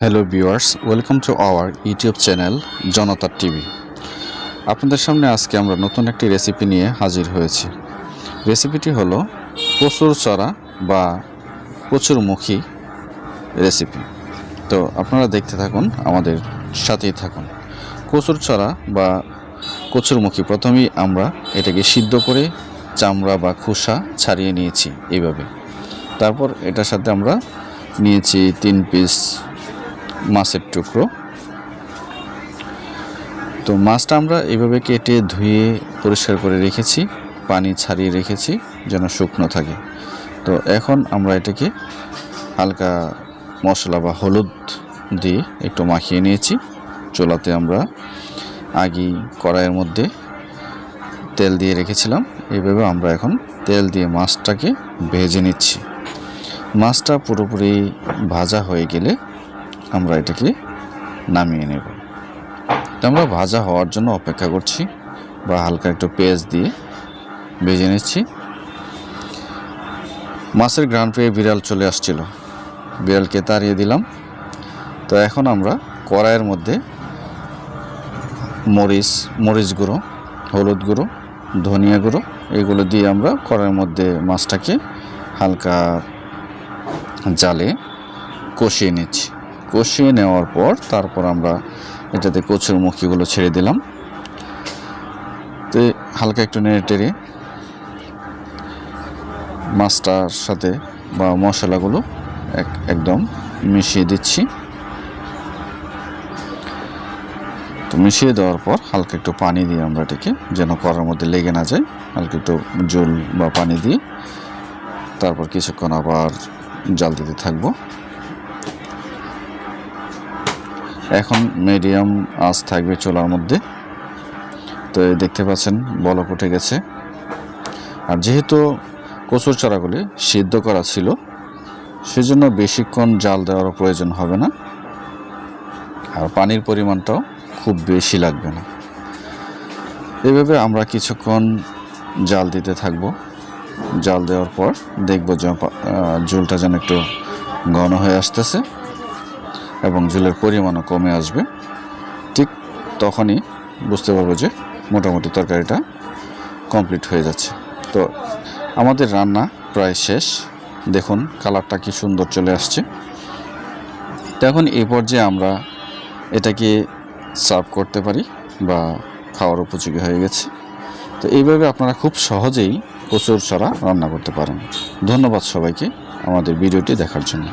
Hello viewers welcome to our YouTube channel Janata TV আপনাদের সামনে আজকে আমরা নতুন একটি রেসিপি নিয়ে হাজির হয়েছি। রেসিপিটি হলো কচুর চড়া বা কচুরমুখী রেসিপি তো আপনারা দেখতে থাকুন, আমাদের সাথেই থাকুন। কচুর চড়া বা কচুরমুখী প্রথমেই আমরা এটাকে সিদ্ধ করে চামড়া বা খোসা ছাড়িয়ে নিয়েছি এইভাবে। তারপর এটার সাথে আমরা নিয়েছি তিন পিস মাছের টুকরো। তো মাছটা আমরা এইভাবে কেটে ধুয়ে পরিষ্কার করে রেখেছি, পানি ছাড়িয়ে রেখেছি যেন শুকনো থাকে। তো এখন আমরা এটাকে হালকা মশলা বা হলুদ দিয়ে একটু মাখিয়ে নিয়েছি। চোলাতে আমরা আগেই কড়াইয়ের মধ্যে তেল দিয়ে রেখেছিলাম। এইভাবে আমরা এখন তেল দিয়ে মাছটাকে ভেজে নিচ্ছি। মাছটা পুরোপুরি ভাজা হয়ে গেলে আমরা এটাকে নামিয়ে নেব। তো আমরা ভাজা হওয়ার জন্য অপেক্ষা করছি বা হালকা একটু পেঁয়াজ দিয়ে ভেজে নিচ্ছি। মাছের গ্রান পেয়ে বিড়াল চলে আসছিল। বিড়ালকে তাড়িয়ে দিলাম। তো এখন আমরা কড়াইয়ের মধ্যে মরিচ মরিচ গুঁড়ো, হলুদ গুঁড়ো, ধনিয়া গুঁড়ো এগুলো দিয়ে আমরা কড়াইয়ের মধ্যে মাছটাকে হালকা জালে কষিয়ে নিচ্ছি। কষিয়ে নেওয়ার পর তারপর আমরা এটাতে কচুর মুখিগুলো ছেড়ে দিলাম। তো হালকা একটু নেড়ে টেড়ে মাছটার সাথে বা মশলাগুলো এক, একদম মিশিয়ে দিচ্ছি। তো মিশিয়ে দেওয়ার পর হালকা একটু পানি দিয়ে আমরা এটাকে যেন করার মধ্যে লেগে না যায়, হালকা একটু জল বা পানি দিয়ে। তারপর কিছুক্ষণ আবার জাল দিতে থাকব। এখন মিডিয়াম আঁচ থাকবে চুলার মধ্যে। তো দেখতে পাচ্ছেন, বলক উঠে গেছে। আর যেহেতু কচুর চারাগুলি সিদ্ধ করা ছিল, সেজন্য বেশিক্ষণ জাল দেওয়ার প্রয়োজন হবে না। আর পানির পরিমাণটাও খুব বেশি লাগবে না। এভাবে আমরা কিছুক্ষণ জাল দিতে থাকব। জাল দেওয়ার পর দেখব ঝোলটা যেন একটু ঘন হয়ে আসতেছে। এবং ঝোলের পরিমাণও কমে আসবে, ঠিক তখনই বুঝতে পারব যে মোটামুটি তরকারিটা কমপ্লিট হয়ে যাচ্ছে। তো আমাদের রান্না প্রায় শেষ। দেখুন কালারটা কি সুন্দর চলে আসছে। তো এখন এই পর্যায়ে আমরা এটাকে সার্ভ করতে পারি বা খাওয়ার উপযোগী হয়ে গেছে। তো এইভাবে আপনারা খুব সহজেই কচুর ছড়া রান্না করতে পারেন। ধন্যবাদ সবাইকে আমাদের ভিডিওটি দেখার জন্য।